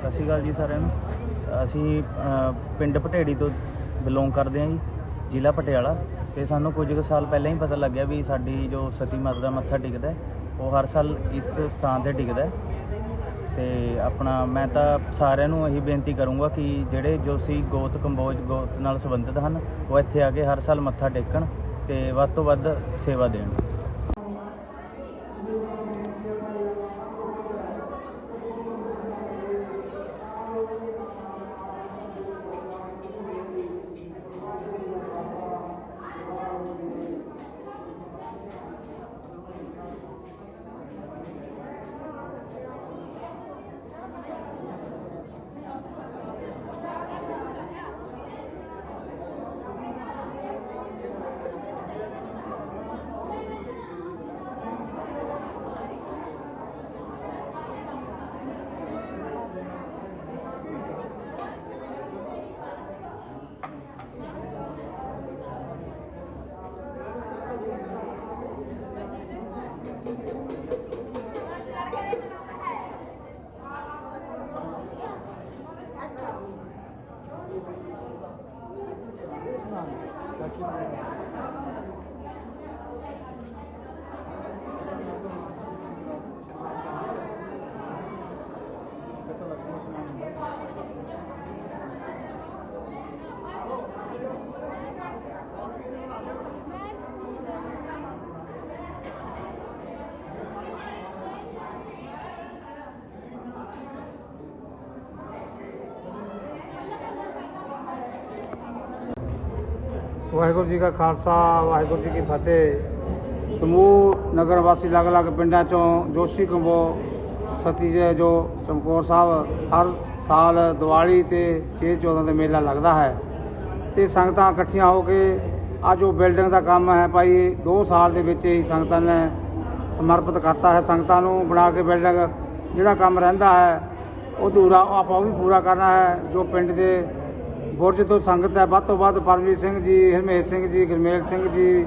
ਸਤਿ ਸ਼੍ਰੀ ਅਕਾਲ ਜੀ ਸਾਰਿਆਂ ਨੂੰ। ਅਸੀਂ ਪਿੰਡ ਪਟੇੜੀ ਤੋਂ ਬਿਲੋਂਗ ਕਰਦੇ ਹਾਂ ਜੀ, ਜ਼ਿਲ੍ਹਾ ਪਟਿਆਲਾ। ਤੇ ਸਾਨੂੰ ਕੁਝ ਕੁ ਸਾਲ ਪਹਿਲਾਂ ਹੀ ਪਤਾ ਲੱਗਿਆ ਵੀ ਸਾਡੀ ਜੋ ਸਤੀ ਮਾਤਾ ਦਾ ਮੱਥਾ ਟਿਕਦਾ ਉਹ ਹਰ ਸਾਲ ਇਸ ਸਥਾਨ ਤੇ ਟਿਕਦਾ ਹੈ। ਤੇ ਆਪਣਾ, ਮੈਂ ਤਾਂ ਸਾਰਿਆਂ ਨੂੰ ਇਹੀ ਬੇਨਤੀ ਕਰੂੰਗਾ ਕਿ ਜਿਹੜੇ ਜੋਸੀ ਗੋਤ ਕੰਬੋਜ, ਗੋਤ ਨਾਲ ਸੰਬੰਧਿਤ ਹਨ, ਉਹ ਇੱਥੇ ਆ ਕੇ ਹਰ ਸਾਲ ਮੱਥਾ ਟੇਕਣ ਤੇ ਵੱਧ ਤੋਂ ਵੱਧ ਸੇਵਾ ਦੇਣ। aqui. ਵਾਹਿਗੁਰੂ ਜੀ ਕਾ ਖਾਲਸਾ, ਵਾਹਿਗੁਰੂ ਜੀ ਕੀ ਫਤਿਹ। ਸਮੂਹ ਨਗਰ ਵਾਸੀ ਅਲੱਗ-ਅਲੱਗ ਪਿੰਡਾਂ ਚੋਂ ਜੋਸ਼ੀ ਕੰਬੋ, ਸਤੀ ਜੀ ਜੋ ਚਮਕੌਰ ਸਾਹਿਬ, ਹਰ ਸਾਲ ਦੀਵਾਲੀ ਤੇ 6 14 ਤੇ ਮੇਲਾ ਲੱਗਦਾ ਹੈ। ਤੇ ਸੰਗਤਾਂ ਇਕੱਠੀਆਂ ਹੋ ਕੇ ਅੱਜ ਉਹ ਬਿਲਡਿੰਗ ਦਾ ਕੰਮ ਹੈ ਭਾਈ 2 ਸਾਲ ਦੇ ਵਿੱਚ ਹੀ ਸੰਗਤਾਂ ਨੇ ਸਮਰਪਿਤ ਕਰਤਾ ਹੈ ਸੰਗਤਾਂ ਨੂੰ ਬਣਾ ਕੇ ਬਿਲਡਿੰਗ। ਜਿਹੜਾ ਕੰਮ ਰਹਿੰਦਾ ਹੈ, ਉਹ ਅਧੂਰਾ ਆਪਾਂ ਉਹ ਵੀ ਪੂਰਾ ਕਰਨਾ ਹੈ, ਜੋ ਪਿੰਡ ਦੇ ਬੁਰਜ ਤੋਂ ਸੰਗਤ ਹੈ। ਵੱਧ ਤੋਂ ਵੱਧ ਪਰਮਜੀਤ ਸਿੰਘ ਜੀ, ਹਰਮੇਸ਼ ਸਿੰਘ ਜੀ, ਗੁਰਮੇਲ ਸਿੰਘ ਜੀ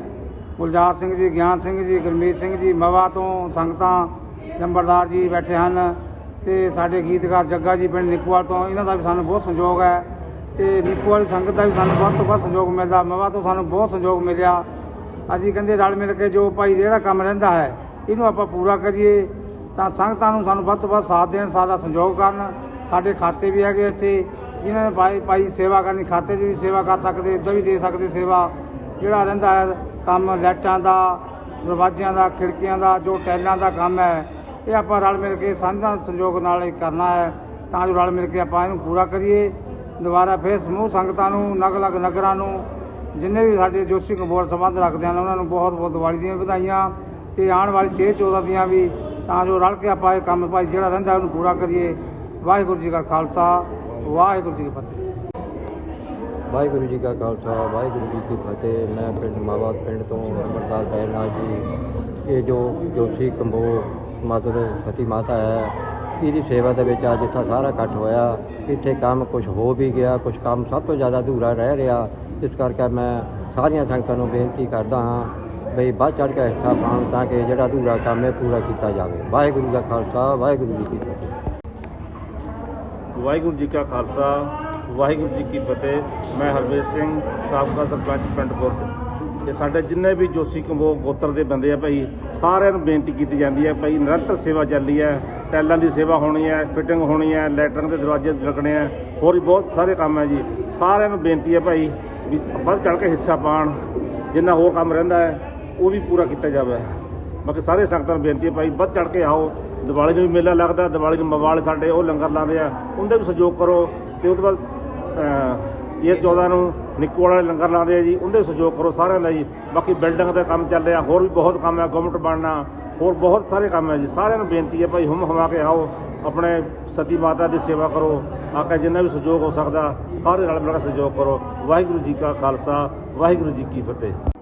ਗੁਲਜ਼ਾਰ ਸਿੰਘ ਜੀ, ਗਿਆਨ ਸਿੰਘ ਜੀ, ਗੁਰਮੀਤ ਸਿੰਘ ਜੀ, ਮਵਾ ਤੋਂ ਸੰਗਤਾਂ ਨੰਬਰਦਾਰ ਜੀ ਬੈਠੇ ਹਨ ਤੇ ਸਾਡੇ ਗੀਤਕਾਰ ਜੱਗਾ ਜੀ ਪਿੰਡ ਨਿੱਕੂਵਾਲ ਤੋਂ। ਇਹਨਾਂ ਦਾ ਵੀ ਸਾਨੂੰ ਬਹੁਤ ਸੰਯੋਗ ਹੈ ਤੇ ਨਿੱਕੂਵਾਲ ਦੀ ਸੰਗਤ ਦਾ ਵੀ ਸਾਨੂੰ ਵੱਧ ਤੋਂ ਵੱਧ ਸੰਯੋਗ ਮਿਲਦਾ। ਮਵਾ ਤੋਂ ਸਾਨੂੰ ਬਹੁਤ ਸੰਯੋਗ ਮਿਲਿਆ। ਅਸੀਂ ਕਹਿੰਦੇ ਰਲ ਮਿਲ ਕੇ ਜੋ ਭਾਈ ਜਿਹੜਾ ਕੰਮ ਰਹਿੰਦਾ ਹੈ, ਇਹਨੂੰ ਆਪਾਂ ਪੂਰਾ ਕਰੀਏ ਤਾਂ ਸੰਗਤਾਂ ਨੂੰ ਸਾਨੂੰ ਵੱਧ ਤੋਂ ਵੱਧ ਸਾਥ ਦੇਣ, ਸਾਡਾ ਸੰਯੋਗ ਕਰਨ। ਸਾਡੇ ਖਾਤੇ ਵੀ ਹੈਗੇ ਇੱਥੇ। ਜਿਨ੍ਹਾਂ ਨੇ ਭਾਈ ਭਾਈ ਸੇਵਾ ਕਰਨੀ ਖਾਤੇ 'ਚ ਵੀ ਸੇਵਾ ਕਰ ਸਕਦੇ, ਇੱਦਾਂ ਵੀ ਦੇ ਸਕਦੇ ਸੇਵਾ। ਜਿਹੜਾ ਰਹਿੰਦਾ ਹੈ ਕੰਮ ਲਾਈਟਾਂ ਦਾ, ਦਰਵਾਜ਼ਿਆਂ ਦਾ, ਖਿੜਕੀਆਂ ਦਾ, ਜੋ ਟੈਲਾਂ ਦਾ ਕੰਮ ਹੈ, ਇਹ ਆਪਾਂ ਰਲ ਮਿਲ ਕੇ ਸਾਂਝਾ ਸੰਯੋਗ ਨਾਲ ਹੀ ਕਰਨਾ ਹੈ। ਤਾਂ ਜੋ ਰਲ ਮਿਲ ਕੇ ਆਪਾਂ ਇਹਨੂੰ ਪੂਰਾ ਕਰੀਏ। ਦੁਬਾਰਾ ਫਿਰ ਸਮੂਹ ਸੰਗਤਾਂ ਨੂੰ, ਅਲੱਗ-ਅਲੱਗ ਨਗਰਾਂ ਨੂੰ, ਜਿੰਨੇ ਵੀ ਸਾਡੇ ਜੋਸ਼ੀ ਕੰਬੋਰ ਸੰਬੰਧ ਰੱਖਦੇ ਹਨ, ਉਹਨਾਂ ਨੂੰ ਬਹੁਤ ਬਹੁਤ ਦੀਵਾਲੀ ਦੀਆਂ ਵਧਾਈਆਂ ਤੇ ਆਉਣ ਵਾਲੀ 6 14 ਦੀਆਂ ਵੀ ਤਾਂ ਜੋ ਰਲ ਕੇ ਆਪਾਂ ਇਹ ਕੰਮ ਭਾਈ ਜਿਹੜਾ ਰਹਿੰਦਾ ਉਹਨੂੰ ਪੂਰਾ ਕਰੀਏ। ਵਾਹਿਗੁਰੂ ਜੀ ਕਾ ਖਾਲਸਾ। ਵਾਹਿਗੁਰੂ ਜੀ ਕੀ ਫਤਿਹ। ਵਾਹਿਗੁਰੂ ਜੀ ਕਾ ਖਾਲਸਾ, ਵਾਹਿਗੁਰੂ ਜੀ ਕੀ ਫਤਿਹ। ਮੈਂ ਪਿੰਡ ਮਾਵਾ ਪਿੰਡ ਤੋਂ ਅਮਰਦਾਸ ਬੈਰਨਾਥ ਜੀ, ਇਹ ਜੋ ਜੋਸ਼ੀ ਕੰਬੋ ਮਦਰ ਸਤੀ ਮਾਤਾ ਹੈ, ਇਹਦੀ ਸੇਵਾ ਦੇ ਵਿੱਚ ਅੱਜ ਇੱਥਾ ਸਾਰਾ ਇਕੱਠ ਹੋਇਆ। ਇੱਥੇ ਕੰਮ ਕੁਝ ਹੋ ਵੀ ਗਿਆ ਕੁਝ ਕੰਮ ਸਭ ਤੋਂ ਜ਼ਿਆਦਾ ਅਧੂਰਾ ਰਹਿ ਰਿਹਾ। ਇਸ ਕਰਕੇ ਮੈਂ ਸਾਰੀਆਂ ਸੰਗਤਾਂ ਨੂੰ ਬੇਨਤੀ ਕਰਦਾ ਹਾਂ ਬਈ ਵੱਧ ਚੜ੍ਹ ਕੇ ਹਿੱਸਾ ਪਾਉਣ ਤਾਂ ਕਿ ਜਿਹੜਾ ਅਧੂਰਾ ਕੰਮ ਹੈ ਪੂਰਾ ਕੀਤਾ ਜਾਵੇ। ਵਾਹਿਗੁਰੂ ਦਾ ਖਾਲਸਾ, ਵਾਹਿਗੁਰੂ ਜੀ ਕੀ ਫਤਿਹ। ਵਾਹਿਗੁਰੂ ਜੀ ਕਾ ਖਾਲਸਾ, ਵਾਹਿਗੁਰੂ ਜੀ ਕੀ ਫਤਿਹ। ਮੈਂ ਹਰਵੇਸ਼ ਸਿੰਘ, ਸਾਬਕਾ ਸਰਪੰਚ ਪਿੰਡ ਬੁਰਜ। ਇਹ ਸਾਡੇ ਜਿੰਨੇ ਵੀ ਜੋਸ਼ੀ ਕੰਬੋ ਗੋਤਰ ਦੇ ਬੰਦੇ ਆ ਭਾਈ, ਸਾਰਿਆਂ ਨੂੰ ਬੇਨਤੀ ਕੀਤੀ ਜਾਂਦੀ ਹੈ ਭਾਈ ਨਿਰੰਤਰ ਸੇਵਾ ਚੱਲੀ ਹੈ ਟੈਲਾਂ ਦੀ ਸੇਵਾ ਹੋਣੀ ਹੈ ਫਿਟਿੰਗ ਹੋਣੀ ਹੈ ਲੈਟਰਿੰਗ ਦੇ ਦਰਵਾਜ਼ੇ ਲੱਗਣੇ ਆ, ਹੋਰ ਵੀ ਬਹੁਤ ਸਾਰੇ ਕੰਮ ਹੈ ਜੀ। ਸਾਰਿਆਂ ਨੂੰ ਬੇਨਤੀ ਹੈ ਭਾਈ ਵੀ ਵੱਧ ਚੜ ਕੇ ਹਿੱਸਾ ਪਾਣ ਜਿੰਨਾ ਹੋਰ ਕੰਮ ਰਹਿੰਦਾ ਹੈ, ਉਹ ਵੀ ਪੂਰਾ ਕੀਤਾ ਜਾਵੇ। ਬਾਕੀ ਸਾਰੇ ਸੰਗਤਾਂ ਨੂੰ ਬੇਨਤੀ ਹੈ ਭਾਈ ਵੱਧ ਚੜ ਕੇ ਆਓ। ਦੀਵਾਲੀ ਨੂੰ ਵੀ ਮੇਲਾ ਲੱਗਦਾ ਦੀਵਾਲੀ ਨੂੰ ਮਵਾਲ ਸਾਡੇ ਉਹ ਲੰਗਰ ਲਾਉਂਦੇ ਆ। ਉਹਦਾ ਵੀ ਸਹਿਯੋਗ ਕਰੋ। ਤੇ ਉਹ ਤੋਂ ਬਾਅਦ ਅਹ, ਇਹ 14 ਨੂੰ ਨਿੱਕੂ ਵਾਲੇ ਲੰਗਰ ਲਾਉਂਦੇ ਆ ਜੀ ਉਹਦੇ ਵੀ ਸਹਿਯੋਗ ਕਰੋ ਸਾਰਿਆਂ ਦਾ ਜੀ। ਬਾਕੀ ਬਿਲਡਿੰਗ ਦਾ ਕੰਮ ਚੱਲ ਰਿਹਾ ਹੋਰ ਵੀ ਬਹੁਤ ਕੰਮ ਹੈ ਗਵਰਨਮੈਂਟ ਬਣਨਾ ਹੋਰ ਬਹੁਤ ਸਾਰੇ ਕੰਮ ਹੈ ਜੀ। ਸਾਰਿਆਂ ਨੂੰ ਬੇਨਤੀ ਹੈ ਭਾਈ ਹੁਮ ਹਮਾ ਕੇ ਆਓ। ਆਪਣੇ ਸਤੀ ਮਾਤਾ ਦੀ ਸੇਵਾ ਕਰੋ। ਆ ਕੇ ਜਿੰਨਾ ਵੀ ਸਹਿਯੋਗ ਹੋ ਸਕਦਾ ਸਾਰੇ ਨਾਲ ਮਿਲ ਕੇ ਸਹਿਯੋਗ ਕਰੋ। ਵਾਹਿਗੁਰੂ ਜੀ ਕਾ ਖਾਲਸਾ ਵਾਹਿਗੁਰੂ ਜੀ ਕੀ ਫਤਿਹ।